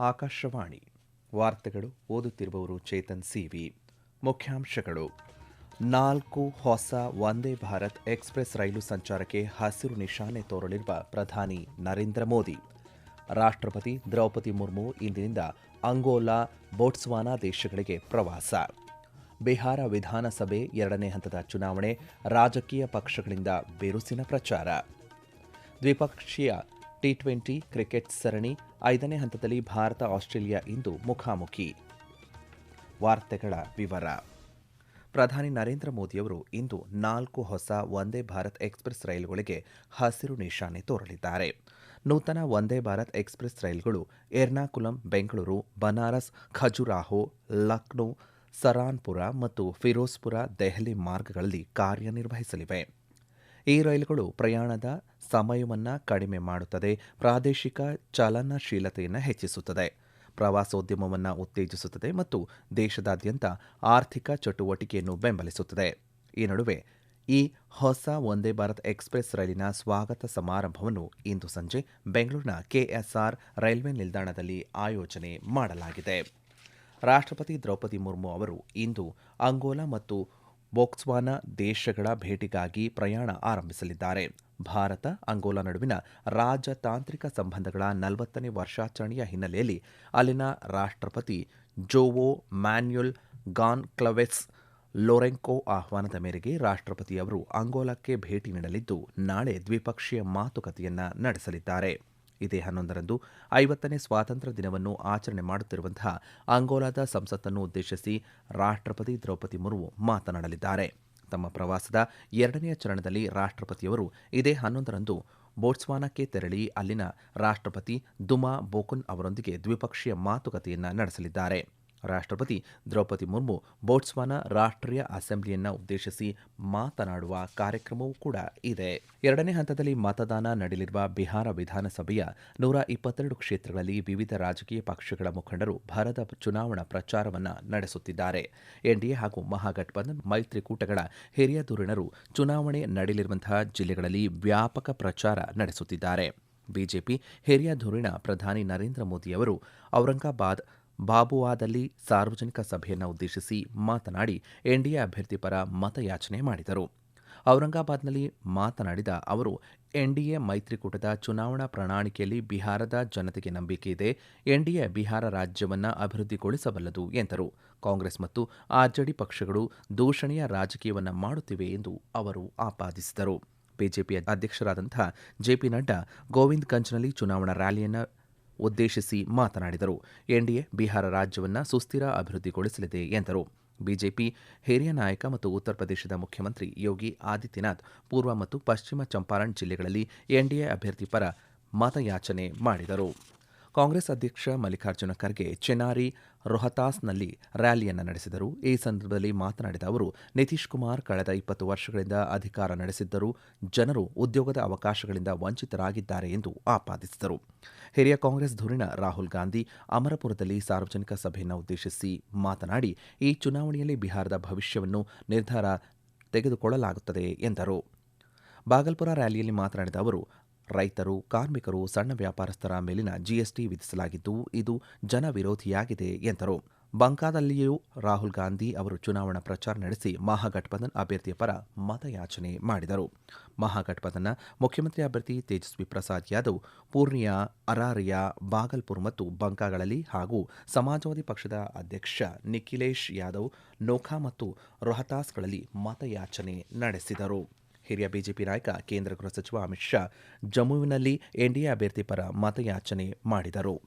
ಆಕಾಶವಾಣಿ ವಾರ್ತೆಗಳು ಓದುತ್ತಿರುವವರು ಚೇತನ್ ಸಿವಿ. ಮುಖ್ಯಾಂಶಗಳು. ನಾಲ್ಕು ಹೊಸ ವಂದೇ ಭಾರತ್ ಎಕ್ಸ್ಪ್ರೆಸ್ ರೈಲು ಸಂಚಾರಕ್ಕೆ ಹಸಿರು ನಿಶಾನೆ ತೋರಲಿರುವ ಪ್ರಧಾನಿ ನರೇಂದ್ರ ಮೋದಿ. ರಾಷ್ಟ್ರಪತಿ ದ್ರೌಪದಿ ಮುರ್ಮು ಇಂದಿನಿಂದ ಅಂಗೋಲಾ, ಬೋಟ್ಸ್ವಾನಾ ದೇಶಗಳಿಗೆ ಪ್ರವಾಸ. ಬಿಹಾರ ವಿಧಾನಸಭೆ ಎರಡನೇ ಹಂತದ ಚುನಾವಣೆ ರಾಜಕೀಯ ಪಕ್ಷಗಳಿಂದ ಬಿರುಸಿನ ಪ್ರಚಾರ. ದ್ವಿಪಕ್ಷೀಯ ಟಿ ಟ್ವೆಂಟಿ ಕ್ರಿಕೆಟ್ ಸರಣಿ ಐದನೇ ಹಂತದಲ್ಲಿ ಭಾರತ ಆಸ್ಟ್ರೇಲಿಯಾ ಇಂದು ಮುಖಾಮುಖಿ. ವಾರ್ತೆಗಳ ವಿವರ. ಪ್ರಧಾನಿ ನರೇಂದ್ರ ಮೋದಿಯವರು ಇಂದು ನಾಲ್ಕು ಹೊಸ ವಂದೇ ಭಾರತ್ ಎಕ್ಸ್ಪ್ರೆಸ್ ರೈಲುಗಳಿಗೆ ಹಸಿರು ನಿಶಾನೆ ತೋರಲಿದ್ದಾರೆ. ನೂತನ ವಂದೇ ಭಾರತ್ ಎಕ್ಸ್ಪ್ರೆಸ್ ರೈಲುಗಳು ಎರ್ನಾಕುಲಂ, ಬೆಂಗಳೂರು, ಬನಾರಸ್, ಖಜುರಾಹೋ, ಲಕ್ನೋ ಸರಾನ್ಪುರ ಮತ್ತು ಫಿರೋಜ್ಪುರ ದೆಹಲಿ ಮಾರ್ಗಗಳಲ್ಲಿ ಕಾರ್ಯನಿರ್ವಹಿಸಲಿವೆ. ಈ ರೈಲುಗಳು ಪ್ರಯಾಣದ ಸಮಯವನ್ನು ಕಡಿಮೆ ಮಾಡುತ್ತದೆ, ಪ್ರಾದೇಶಿಕ ಚಲನಶೀಲತೆಯನ್ನು ಹೆಚ್ಚಿಸುತ್ತದೆ, ಪ್ರವಾಸೋದ್ಯಮವನ್ನು ಉತ್ತೇಜಿಸುತ್ತದೆ ಮತ್ತು ದೇಶದಾದ್ಯಂತ ಆರ್ಥಿಕ ಚಟುವಟಿಕೆಯನ್ನು ಬೆಂಬಲಿಸುತ್ತದೆ. ಈ ನಡುವೆ ಈ ಹೊಸ ವಂದೇ ಭಾರತ್ ಎಕ್ಸ್ಪ್ರೆಸ್ ರೈಲಿನ ಸ್ವಾಗತ ಸಮಾರಂಭವನ್ನು ಇಂದು ಸಂಜೆ ಬೆಂಗಳೂರಿನ ಕೆಎಸ್ಆರ್ ರೈಲ್ವೆ ನಿಲ್ದಾಣದಲ್ಲಿ ಆಯೋಜನೆ ಮಾಡಲಾಗಿದೆ. ರಾಷ್ಟ್ರಪತಿ ದ್ರೌಪದಿ ಮುರ್ಮು ಅವರು ಇಂದು ಅಂಗೋಲಾ ಮತ್ತು ಬೋಕ್ಸ್ವಾನಾ ದೇಶಗಳ ಭೇಟಿಗಾಗಿ ಪ್ರಯಾಣ ಆರಂಭಿಸಲಿದ್ದಾರೆ. ಭಾರತ, ಅಂಗೋಲಾ ನಡುವಿನ ರಾಜತಾಂತ್ರಿಕ ಸಂಬಂಧಗಳ ನಲವತ್ತನೇ ವರ್ಷಾಚರಣೆಯ ಹಿನ್ನೆಲೆಯಲ್ಲಿ ಅಲ್ಲಿನ ರಾಷ್ಟ್ರಪತಿ ಜೋವೋ ಮ್ಯಾನ್ಯುಲ್ ಗಾನ್ ಕ್ಲವೆಸ್ ಲೊರೆಂಕೋ ಆಹ್ವಾನದ ಮೇರೆಗೆ ರಾಷ್ಟ್ರಪತಿ ಅವರು ಅಂಗೋಲಾಕ್ಕೆ ಭೇಟಿ ನೀಡಲಿದ್ದು, ನಾಳೆ ದ್ವಿಪಕ್ಷೀಯ ಮಾತುಕತೆಯನ್ನ ನಡೆಸಲಿದ್ದಾರೆ. ಇದೇ ಹನ್ನೊಂದರಂದು ಐವತ್ತನೇ ಸ್ವಾತಂತ್ರ್ಯ ದಿನವನ್ನು ಆಚರಣೆ ಮಾಡುತ್ತಿರುವಂತಹ ಅಂಗೋಲಾದ ಸಂಸತ್ತನ್ನು ಉದ್ದೇಶಿಸಿ ರಾಷ್ಟ್ರಪತಿ ದ್ರೌಪದಿ ಮುರ್ಮು ಮಾತನಾಡಲಿದ್ದಾರೆ. ತಮ್ಮ ಪ್ರವಾಸದ ಎರಡನೆಯ ಚರಣದಲ್ಲಿ ರಾಷ್ಟ್ರಪತಿಯವರು ಇದೇ ಹನ್ನೊಂದರಂದು ಬೋಟ್ಸ್ವಾನಕ್ಕೆ ತೆರಳಿ ಅಲ್ಲಿನ ರಾಷ್ಟ್ರಪತಿ ದುಮಾ ಬೋಕುನ್ ಅವರೊಂದಿಗೆ ದ್ವಿಪಕ್ಷೀಯ ಮಾತುಕತೆಯನ್ನು ನಡೆಸಲಿದ್ದಾರೆ. ರಾಷ್ಟ್ರಪತಿ ದ್ರೌಪದಿ ಮುರ್ಮು ಬೋಟ್ಸ್ವಾನಾ ರಾಷ್ಟ್ರೀಯ ಅಸೆಂಬ್ಲಿಯನ್ನ ಉದ್ದೇಶಿಸಿ ಮಾತನಾಡುವ ಕಾರ್ಯಕ್ರಮವೂ ಕೂಡ ಇದೆ. ಎರಡನೇ ಹಂತದಲ್ಲಿ ಮತದಾನ ನಡೆಯಲಿರುವ ಬಿಹಾರ ವಿಧಾನಸಭೆಯ ನೂರ ಇಪ್ಪತ್ತೆರಡು ಕ್ಷೇತ್ರಗಳಲ್ಲಿ ವಿವಿಧ ರಾಜಕೀಯ ಪಕ್ಷಗಳ ಮುಖಂಡರು ಭರದ ಚುನಾವಣಾ ಪ್ರಚಾರವನ್ನ ನಡೆಸುತ್ತಿದ್ದಾರೆ. ಎನ್ಡಿಎ ಹಾಗೂ ಮಹಾಗಠಬಂಧನ್ ಮೈತ್ರಿಕೂಟಗಳ ಹಿರಿಯ ಧುರೀಣರು ಚುನಾವಣೆ ನಡೆಯಲಿರುವಂತಹ ಜಿಲ್ಲೆಗಳಲ್ಲಿ ವ್ಯಾಪಕ ಪ್ರಚಾರ ನಡೆಸುತ್ತಿದ್ದಾರೆ. ಬಿಜೆಪಿ ಹಿರಿಯ ಧುರೀಣ ಪ್ರಧಾನಿ ನರೇಂದ್ರ ಮೋದಿಯವರು ಔರಂಗಾಬಾದ್ ಬಾಬುವಾದಲ್ಲಿ ಸಾರ್ವಜನಿಕ ಸಭೆಯನ್ನು ಉದ್ದೇಶಿಸಿ ಮಾತನಾಡಿ ಎನ್ಡಿಎ ಅಭ್ಯರ್ಥಿ ಪರ ಮತಯಾಚನೆ ಮಾಡಿದರು. ಔರಂಗಾಬಾದ್ನಲ್ಲಿ ಮಾತನಾಡಿದ ಅವರು, ಎನ್ಡಿಎ ಮೈತ್ರಿಕೂಟದ ಚುನಾವಣಾ ಪ್ರಣಾಳಿಕೆಯಲ್ಲಿ ಬಿಹಾರದ ಜನತೆಗೆ ನಂಬಿಕೆ ಇದೆ, ಎನ್ಡಿಎ ಬಿಹಾರ ರಾಜ್ಯವನ್ನು ಅಭಿವೃದ್ಧಿಗೊಳಿಸಬಲ್ಲದು ಎಂದರು. ಕಾಂಗ್ರೆಸ್ ಮತ್ತು ಆರ್ಜೆಡಿ ಪಕ್ಷಗಳು ದೂಷಣೆಯ ರಾಜಕೀಯವನ್ನು ಮಾಡುತ್ತಿವೆ ಎಂದು ಅವರು ಆಪಾದಿಸಿದರು. ಬಿಜೆಪಿ ಅಧ್ಯಕ್ಷರಾದಂಥ ಜೆಪಿ ನಡ್ಡಾ ಗೋವಿಂದ್ಗಂಜ್ನಲ್ಲಿ ಚುನಾವಣಾ ರ್ಯಾಲಿಯನ್ನು ಉದ್ದೇಶಿಸಿ ಮಾತನಾಡಿದರು. ಎನ್ಡಿಎ ಬಿಹಾರ ರಾಜ್ಯವನ್ನು ಸುಸ್ಥಿರ ಅಭಿವೃದ್ಧಿಗೊಳಿಸಲಿದೆ ಎಂದರು. ಬಿಜೆಪಿ ಹಿರಿಯ ನಾಯಕ ಮತ್ತು ಉತ್ತರ ಪ್ರದೇಶದ ಮುಖ್ಯಮಂತ್ರಿ ಯೋಗಿ ಆದಿತ್ಯನಾಥ್ ಪೂರ್ವ ಮತ್ತು ಪಶ್ಚಿಮ ಚಂಪಾರಣ್ ಜಿಲ್ಲೆಗಳಲ್ಲಿ ಎನ್ಡಿಎ ಅಭ್ಯರ್ಥಿ ಪರ ಮತಯಾಚನೆ ಮಾಡಿದರು. ಕಾಂಗ್ರೆಸ್ ಅಧ್ಯಕ್ಷ ಮಲ್ಲಿಕಾರ್ಜುನ ಖರ್ಗೆ ಚೆನಾರಿ ರೊಹತಾಸ್ನಲ್ಲಿ ರ್ಯಾಲಿಯನ್ನು ನಡೆಸಿದರು. ಈ ಸಂದರ್ಭದಲ್ಲಿ ಮಾತನಾಡಿದ ಅವರು, ನಿತೀಶ್ ಕುಮಾರ್ ಕಳೆದ ಇಪ್ಪತ್ತು ವರ್ಷಗಳಿಂದ ಅಧಿಕಾರ ನಡೆಸಿದ್ದರೂ ಜನರು ಉದ್ಯೋಗದ ಅವಕಾಶಗಳಿಂದ ವಂಚಿತರಾಗಿದ್ದಾರೆ ಎಂದು ಆಪಾದಿಸಿದರು. ಹಿರಿಯ ಕಾಂಗ್ರೆಸ್ ಧುರೀಣ ರಾಹುಲ್ ಗಾಂಧಿ ಅಮರಪುರದಲ್ಲಿ ಸಾರ್ವಜನಿಕ ಸಭೆಯನ್ನು ಉದ್ದೇಶಿಸಿ ಮಾತನಾಡಿ, ಈ ಚುನಾವಣೆಯಲ್ಲಿ ಬಿಹಾರದ ಭವಿಷ್ಯವನ್ನು ನಿರ್ಧಾರ ತೆಗೆದುಕೊಳ್ಳಲಾಗುತ್ತದೆ ಎಂದರು. ಬಾಗಲ್ಪುರ ರ್ಯಾಲಿಯಲ್ಲಿ ಮಾತನಾಡಿದ ಅವರು ರೈತರು, ಕಾರ್ಮಿಕರು, ಸಣ್ಣ ವ್ಯಾಪಾರಸ್ಥರ ಮೇಲಿನ ಜಿಎಸ್ಟಿ ವಿಧಿಸಲಾಗಿದ್ದು ಇದು ಜನವಿರೋಧಿಯಾಗಿದೆ ಎಂದರು. ಬಂಕಾದಲ್ಲಿಯೂ ರಾಹುಲ್ ಗಾಂಧಿ ಅವರು ಚುನಾವಣಾ ಪ್ರಚಾರ ನಡೆಸಿ ಮಹಾಗಠಬಂಧನ್ ಅಭ್ಯರ್ಥಿಯ ಪರ ಮತಯಾಚನೆ ಮಾಡಿದರು. ಮಹಾಗಠಬಂಧನ್ನ ಮುಖ್ಯಮಂತ್ರಿ ಅಭ್ಯರ್ಥಿ ತೇಜಸ್ವಿ ಪ್ರಸಾದ್ ಯಾದವ್, ಪೂರ್ಣಿಯಾ, ಅರಾರಿಯಾ, ಬಾಗಲ್ಪುರ್ ಮತ್ತು ಬಂಕಾಗಳಲ್ಲಿ ಹಾಗೂ ಸಮಾಜವಾದಿ ಪಕ್ಷದ ಅಧ್ಯಕ್ಷ ನಿಖಿಲೇಶ್ ಯಾದವ್ ನೋಖಾ ಮತ್ತು ರೋಹತಾಸ್ಗಳಲ್ಲಿ ಮತಯಾಚನೆ ನಡೆಸಿದರು. ಹಿರಿಯ ಬಿಜೆಪಿ ನಾಯಕ, ಕೇಂದ್ರ ಗೃಹ ಸಚಿವ ಅಮಿತ್ ಶಾ ಜಮ್ಮುವಿನಲ್ಲಿ ಎನ್ಡಿಎ ಅಭ್ಯರ್ಥಿ ಪರ ಮತಯಾಚನೆ ಮಾಡಿದರು.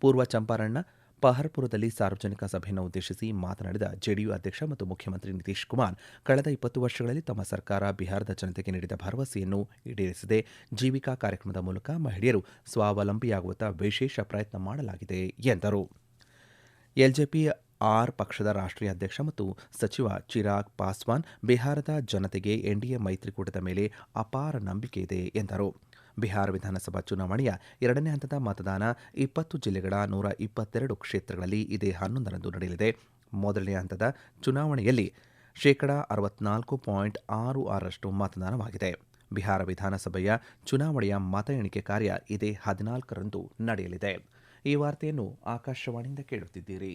ಪೂರ್ವ ಚಂಪಾರಣ್ಣ, ಪಹರ್ಪುರದಲ್ಲಿ ಸಾರ್ವಜನಿಕ ಸಭೆಯನ್ನು ಉದ್ದೇಶಿಸಿ ಮಾತನಾಡಿದ ಜೆಡಿಯು ಅಧ್ಯಕ್ಷ ಮತ್ತು ಮುಖ್ಯಮಂತ್ರಿ ನಿತೀಶ್ ಕುಮಾರ್, ಕಳೆದ ಇಪ್ಪತ್ತು ವರ್ಷಗಳಲ್ಲಿ ತಮ್ಮ ಸರ್ಕಾರ ಬಿಹಾರದ ಜನತೆಗೆ ನೀಡಿದ ಭರವಸೆಯನ್ನು ಈಡೇರಿಸಿದೆ. ಜೀವಿಕಾ ಕಾರ್ಯಕ್ರಮದ ಮೂಲಕ ಮಹಿಳೆಯರು ಸ್ವಾವಲಂಬಿಯಾಗುವತ್ತ ವಿಶೇಷ ಪ್ರಯತ್ನ ಮಾಡಲಾಗಿದೆ ಎಂದರು. ಎಲ್ಜೆಪಿ ಆರ್ ಪಕ್ಷದ ರಾಷ್ಟ್ರೀಯ ಅಧ್ಯಕ್ಷ ಮತ್ತು ಸಚಿವ ಚಿರಾಗ್ ಪಾಸ್ವಾನ್ ಬಿಹಾರದ ಜನತೆಗೆ ಎನ್ಡಿಎ ಮೈತ್ರಿಕೂಟದ ಮೇಲೆ ಅಪಾರ ನಂಬಿಕೆ ಇದೆ ಎಂದರು. ಬಿಹಾರ ವಿಧಾನಸಭಾ ಚುನಾವಣೆಯ ಎರಡನೇ ಹಂತದ ಮತದಾನ ಇಪ್ಪತ್ತು ಜಿಲ್ಲೆಗಳ ನೂರ ಇಪ್ಪತ್ತೆರಡು ಕ್ಷೇತ್ರಗಳಲ್ಲಿ ಇದೇ ಹನ್ನೊಂದರಂದು ನಡೆಯಲಿದೆ. ಮೊದಲನೇ ಹಂತದ ಚುನಾವಣೆಯಲ್ಲಿ ಶೇಕಡ ಅರವತ್ನಾಲ್ಕು ಪಾಯಿಂಟ್ ಆರು ಆರರಷ್ಟು ಮತದಾನವಾಗಿದೆ. ಬಿಹಾರ ವಿಧಾನಸಭೆಯ ಚುನಾವಣೆಯ ಮತ ಎಣಿಕೆ ಕಾರ್ಯ ಇದೇ ಹದಿನಾಲ್ಕರಂದು ನಡೆಯಲಿದೆ. ಈ ವಾರ್ತೆಯನ್ನು ಆಕಾಶವಾಣಿಯಿಂದ ಕೇಳುತ್ತಿದ್ದೀರಿ.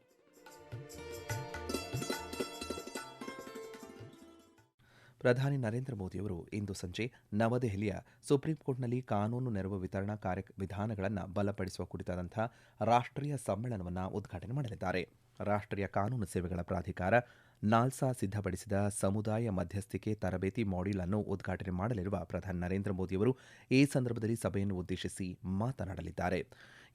ಪ್ರಧಾನಿ ನರೇಂದ್ರ ಮೋದಿಯವರು ಇಂದು ಸಂಜೆ ನವದೆಹಲಿಯ ಸುಪ್ರೀಂ ಕೋರ್ಟ್ನಲ್ಲಿ ಕಾನೂನು ನೆರವು ವಿತರಣಾ ಕಾರ್ಯ ವಿಧಾನಗಳನ್ನು ಬಲಪಡಿಸುವ ಕುರಿತಾದಂಥ ರಾಷ್ಟ್ರೀಯ ಸಮ್ಮೇಳನವನ್ನು ಉದ್ಘಾಟನೆ ಮಾಡಲಿದ್ದಾರೆ. ರಾಷ್ಟ್ರೀಯ ಕಾನೂನು ಸೇವೆಗಳ ಪ್ರಾಧಿಕಾರ ನಾಲ್ಸಾ ಸಿದ್ಧಪಡಿಸಿದ ಸಮುದಾಯ ಮಧ್ಯಸ್ಥಿಕೆ ತರಬೇತಿ ಮಾಡ್ಯೂಲ್ ಅನ್ನು ಉದ್ಘಾಟನೆ ಮಾಡಲಿರುವ ಪ್ರಧಾನಿ ನರೇಂದ್ರ ಮೋದಿಯವರು ಈ ಸಂದರ್ಭದಲ್ಲಿ ಸಭೆಯನ್ನು ಉದ್ದೇಶಿಸಿ ಮಾತನಾಡಲಿದ್ದಾರೆ.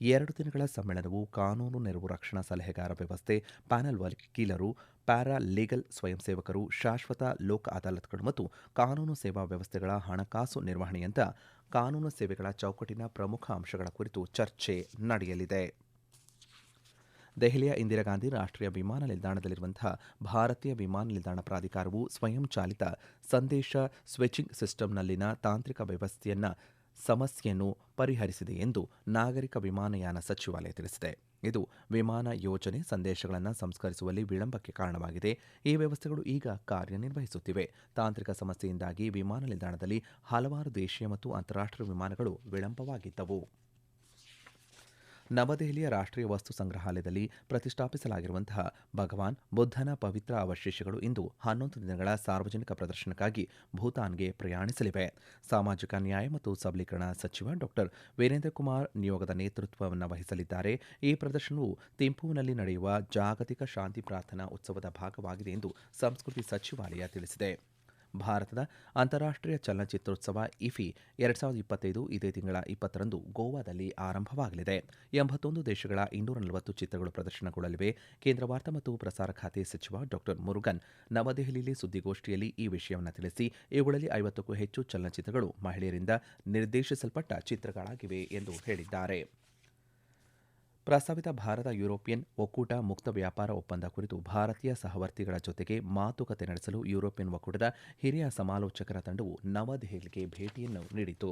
ಎರಡು ದಿನಗಳ ಸಮ್ಮೇಳನವು ಕಾನೂನು ನೆರವು ರಕ್ಷಣಾ ಸಲಹೆಗಾರ ವ್ಯವಸ್ಥೆ, ಪ್ಯಾನೆಲ್ ವಕೀಲರು ಪ್ಯಾರಾ ಲೀಗಲ್ ಸ್ವಯಂ ಸೇವಕರು ಶಾಶ್ವತ ಲೋಕ ಅದಾಲತ್ಗಳು ಮತ್ತು ಕಾನೂನು ಸೇವಾ ವ್ಯವಸ್ಥೆಗಳ ಹಣಕಾಸು ನಿರ್ವಹಣೆಯಂತ ಕಾನೂನು ಸೇವೆಗಳ ಚೌಕಟ್ಟಿನ ಪ್ರಮುಖ ಅಂಶಗಳ ಕುರಿತು ಚರ್ಚೆ ನಡೆಯಲಿದೆ. ದೆಹಲಿಯ ಇಂದಿರಾಗಾಂಧಿ ರಾಷ್ಟ್ರೀಯ ವಿಮಾನ ನಿಲ್ದಾಣದಲ್ಲಿರುವಂತಹ ಭಾರತೀಯ ವಿಮಾನ ನಿಲ್ದಾಣ ಪ್ರಾಧಿಕಾರವು ಸ್ವಯಂ ಚಾಲಿತ ಸಂದೇಶ ಸ್ವಿಚಿಂಗ್ ಸಿಸ್ಟಂನಲ್ಲಿನ ತಾಂತ್ರಿಕ ವ್ಯವಸ್ಥೆಯನ್ನ ಸಮಸ್ಯೆಯನ್ನು ಪರಿಹರಿಸಿದೆ ಎಂದು ನಾಗರಿಕ ವಿಮಾನಯಾನ ಸಚಿವಾಲಯ ತಿಳಿಸಿದೆ. ಇದು ವಿಮಾನ ಯೋಜನೆ ಸಂದೇಶಗಳನ್ನು ಸಂಸ್ಕರಿಸುವಲ್ಲಿ ವಿಳಂಬಕ್ಕೆ ಕಾರಣವಾಗಿದೆ. ಈ ವ್ಯವಸ್ಥೆಗಳು ಈಗ ಕಾರ್ಯನಿರ್ವಹಿಸುತ್ತಿವೆ. ತಾಂತ್ರಿಕ ಸಮಸ್ಯೆಯಿಂದಾಗಿ ವಿಮಾನ ನಿಲ್ದಾಣದಲ್ಲಿ ಹಲವಾರು ದೇಶೀಯ ಮತ್ತು ಅಂತಾರಾಷ್ಟ್ರೀಯ ವಿಮಾನಗಳು ವಿಳಂಬವಾಗಿದ್ದವು. ನವದೆಹಲಿಯ ರಾಷ್ಟ್ರೀಯ ವಸ್ತು ಸಂಗ್ರಹಾಲಯದಲ್ಲಿ ಪ್ರತಿಷ್ಠಾಪಿಸಲಾಗಿರುವಂತಹ ಭಗವಾನ್ ಬುದ್ಧನ ಪವಿತ್ರ ಅವಶೇಷಗಳು ಇಂದು ಹನ್ನೊಂದು ದಿನಗಳ ಸಾರ್ವಜನಿಕ ಪ್ರದರ್ಶನಕ್ಕಾಗಿ ಭೂತಾನ್ಗೆ ಪ್ರಯಾಣಿಸಲಿವೆ. ಸಾಮಾಜಿಕ ನ್ಯಾಯ ಮತ್ತು ಸಬಲೀಕರಣ ಸಚಿವ ಡಾ. ವೀರೇಂದ್ರ ಕುಮಾರ್ ನಿಯೋಗದ ನೇತೃತ್ವವನ್ನು ವಹಿಸಲಿದ್ದಾರೆ. ಈ ಪ್ರದರ್ಶನವು ತಿಂಪುವಿನಲ್ಲಿ ನಡೆಯುವ ಜಾಗತಿಕ ಶಾಂತಿ ಪ್ರಾರ್ಥನಾ ಉತ್ಸವದ ಭಾಗವಾಗಿದೆ ಎಂದು ಸಂಸ್ಕೃತಿ ಸಚಿವಾಲಯ ತಿಳಿಸಿದೆ. ಭಾರತದ ಅಂತಾರಾಷ್ಟ್ರೀಯ ಚಲನಚಿತ್ರೋತ್ಸವ ಇಫಿ ಎರಡ್ ಸಾವಿರದ ಇಪ್ಪತ್ತೈದು ಇದೇ ತಿಂಗಳ ಇಪ್ಪತ್ತರಂದು ಗೋವಾದಲ್ಲಿ ಆರಂಭವಾಗಲಿದೆ. ಎಂಬತ್ತೊಂದು ದೇಶಗಳ ಇನ್ನೂರ ನಲವತ್ತು ಚಿತ್ರಗಳು ಪ್ರದರ್ಶನಗೊಳ್ಳಲಿವೆ. ಕೇಂದ್ರ ವಾರ್ತಾ ಮತ್ತು ಪ್ರಸಾರ ಖಾತೆ ಸಚಿವ ಡಾಕ್ಟರ್ ಮುರುಗನ್ ನವದೆಹಲಿಯಲ್ಲಿ ಸುದ್ದಿಗೋಷ್ಠಿಯಲ್ಲಿ ಈ ವಿಷಯವನ್ನು ತಿಳಿಸಿ, ಇವುಗಳಲ್ಲಿ ಐವತ್ತಕ್ಕೂ ಹೆಚ್ಚು ಚಲನಚಿತ್ರಗಳು ಮಹಿಳೆಯರಿಂದ ನಿರ್ದೇಶಿಸಲ್ಪಟ್ಟ ಚಿತ್ರಗಳಾಗಿವೆ ಎಂದು ಹೇಳಿದ್ದಾರೆ. ಪ್ರಸ್ತಾವಿತ ಭಾರತ ಯುರೋಪಿಯನ್ ಒಕ್ಕೂಟ ಮುಕ್ತ ವ್ಯಾಪಾರ ಒಪ್ಪಂದ ಕುರಿತು ಭಾರತೀಯ ಸಹವರ್ತಿಗಳ ಜೊತೆಗೆ ಮಾತುಕತೆ ನಡೆಸಲು ಯುರೋಪಿಯನ್ ಒಕ್ಕೂಟದ ಹಿರಿಯ ಸಮಾಲೋಚಕರ ತಂಡವು ನವದೆಹಲಿಗೆ ಭೇಟಿಯನ್ನು ನೀಡಿತು.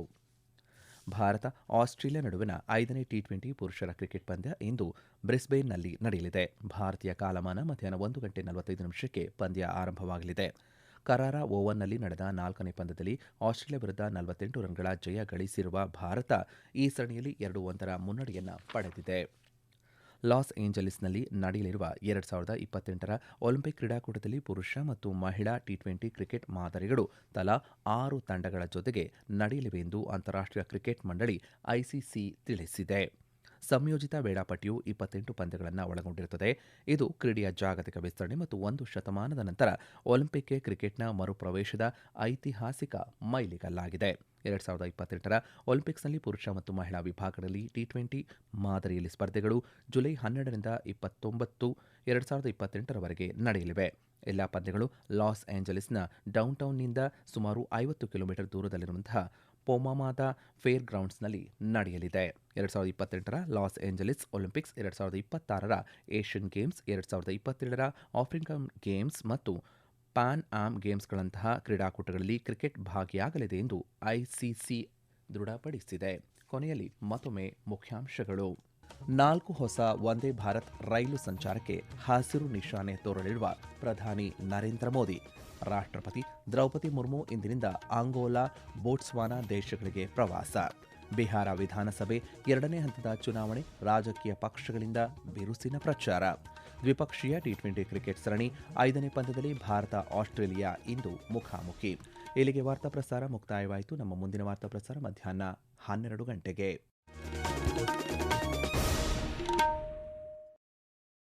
ಭಾರತ, ಆಸ್ಟ್ರೇಲಿಯಾ ನಡುವಿನ ಐದನೇ ಟಿ ಟ್ವೆಂಟಿ ಪುರುಷರ ಕ್ರಿಕೆಟ್ ಪಂದ್ಯ ಇಂದು ಬ್ರಿಸ್ಬೇನ್ನಲ್ಲಿ ನಡೆಯಲಿದೆ. ಭಾರತೀಯ ಕಾಲಮಾನ ಮಧ್ಯಾಹ್ನ ಒಂದು ಗಂಟೆ ನಲವತ್ತೈದು ನಿಮಿಷಕ್ಕೆ ಪಂದ್ಯ ಆರಂಭವಾಗಲಿದೆ. ಕರಾರ ಓವನ್ನಲ್ಲಿ ನಡೆದ ನಾಲ್ಕನೇ ಪಂದ್ಯದಲ್ಲಿ ಆಸ್ಟ್ರೇಲಿಯಾ ವಿರುದ್ಧ ನಲವತ್ತೆಂಟು ರನ್ಗಳ ಜಯ ಗಳಿಸಿರುವ ಭಾರತ ಈ ಸರಣಿಯಲ್ಲಿ ಎರಡು ಒಂದರ ಮುನ್ನಡೆಯನ್ನು ಪಡೆದಿದೆ. ಲಾಸ್ ಏಂಜಲೀಸ್ನಲ್ಲಿ ನಡೆಯಲಿರುವ ಎರಡು ಸಾವಿರದ ಇಪ್ಪತ್ತೆಂಟರ ಒಲಿಂಪಿಕ್ ಕ್ರೀಡಾಕೂಟದಲ್ಲಿ ಪುರುಷ ಮತ್ತು ಮಹಿಳಾ ಟಿ ಟ್ವೆಂಟಿ ಕ್ರಿಕೆಟ್ ಮಾದರಿಗಳು ತಲಾ ಆರು ತಂಡಗಳ ಜೊತೆಗೆ ನಡೆಯಲಿವೆ ಎಂದು ಅಂತಾರಾಷ್ಟ್ರೀಯ ಕ್ರಿಕೆಟ್ ಮಂಡಳಿ ಐಸಿಸಿ ತಿಳಿಸಿದೆ. ಸಂಯೋಜಿತ ವೇಳಾಪಟ್ಟಿಯು ಇಪ್ಪತ್ತೆಂಟು ಪಂದ್ಯಗಳನ್ನು ಒಳಗೊಂಡಿರುತ್ತದೆ. ಇದು ಕ್ರೀಡೆಯ ಜಾಗತಿಕ ವಿಸ್ತರಣೆ ಮತ್ತು ಒಂದು ಶತಮಾನದ ನಂತರ ಒಲಿಂಪಿಕ್ಗೆ ಕ್ರಿಕೆಟ್ನ ಮರುಪ್ರವೇಶದ ಐತಿಹಾಸಿಕ ಮೈಲಿಗಲ್ಲಾಗಿದೆ. ಎರಡ್ ಸಾವಿರದ ಇಪ್ಪತ್ತೆಂಟರ ಒಲಿಂಪಿಕ್ಸ್ನಲ್ಲಿ ಪುರುಷ ಮತ್ತು ಮಹಿಳಾ ವಿಭಾಗದಲ್ಲಿ ಟಿ ಟ್ವೆಂಟಿ ಮಾದರಿಯಲ್ಲಿ ಸ್ಪರ್ಧೆಗಳು ಜುಲೈ ಹನ್ನೆರಡರಿಂದ ಇಪ್ಪತ್ತೊಂಬತ್ತು, ಎರಡು ಸಾವಿರದ ಇಪ್ಪತ್ತೆಂಟರವರೆಗೆ ನಡೆಯಲಿವೆ. ಎಲ್ಲ ಪಂದ್ಯಗಳು ಲಾಸ್ ಏಂಜಲೀಸ್ನ ಡೌನ್ಟೌನ್ನಿಂದ ಸುಮಾರು ಐವತ್ತು ಕಿಲೋಮೀಟರ್ ದೂರದಲ್ಲಿರುವಂತಹ ಪೊಮಾಮಾದ ಫೇರ್ ಗ್ರೌಂಡ್ಸ್ನಲ್ಲಿ ನಡೆಯಲಿದೆ. ಎರಡು ಸಾವಿರದ ಇಪ್ಪತ್ತೆಂಟರ ಲಾಸ್ ಏಂಜಲಿಸ್ ಒಲಿಂಪಿಕ್ಸ್, ಎರಡು ಸಾವಿರದ ಇಪ್ಪತ್ತಾರರ ಏಷ್ಯನ್ ಗೇಮ್ಸ್, ಎರಡು ಸಾವಿರದ ಇಪ್ಪತ್ತೆರಡರ ಆಫ್ರಿಕನ್ ಗೇಮ್ಸ್ ಮತ್ತು ಪ್ಯಾನ್ ಆಮ್ ಗೇಮ್ಸ್ಗಳಂತಹ ಕ್ರೀಡಾಕೂಟಗಳಲ್ಲಿ ಕ್ರಿಕೆಟ್ ಭಾಗಿಯಾಗಲಿದೆ ಎಂದು ಐಸಿಸಿ ದೃಢಪಡಿಸಿದೆ. ಕೊನೆಯಲ್ಲಿ ಮತ್ತೊಮ್ಮೆ ಮುಖ್ಯಾಂಶಗಳು. ನಾಲ್ಕು ಹೊಸ ವಂದೇ ಭಾರತ್ ರೈಲು ಸಂಚಾರಕ್ಕೆ ಹಸಿರು ನಿಶಾನೆ ತೋರಲಿರುವ ಪ್ರಧಾನಿ ನರೇಂದ್ರ ಮೋದಿ, ರಾಷ್ಟ್ರಪತಿ ದ್ರೌಪದಿ ಮುರ್ಮು ಇಂದಿನಿಂದ ಅಂಗೋಲಾ, ಬೋಟ್ಸ್ವಾನಾ ದೇಶಗಳಿಗೆ ಪ್ರವಾಸ. ಬಿಹಾರ ವಿಧಾನಸಭೆ ಎರಡನೇ ಹಂತದ ಚುನಾವಣೆ ರಾಜಕೀಯ ಪಕ್ಷಗಳಿಂದ ಬಿರುಸಿನ ಪ್ರಚಾರ. ದ್ವಿಪಕ್ಷೀಯ ಟಿ ಟ್ವೆಂಟಿ ಕ್ರಿಕೆಟ್ ಸರಣಿ ಐದನೇ ಪಂದ್ಯದಲ್ಲಿ ಭಾರತ ಆಸ್ಟ್ರೇಲಿಯಾ ಇಂದು ಮುಖಾಮುಖಿ. ಇಲ್ಲಿಗೆ ವಾರ್ತಾ ಪ್ರಸಾರ ಮುಕ್ತಾಯವಾಯಿತು. ನಮ್ಮ ಮುಂದಿನ ವಾರ್ತಾ ಪ್ರಸಾರ ಮಧ್ಯಾಹ್ನ ಹನ್ನೆರಡು ಗಂಟೆಗೆ.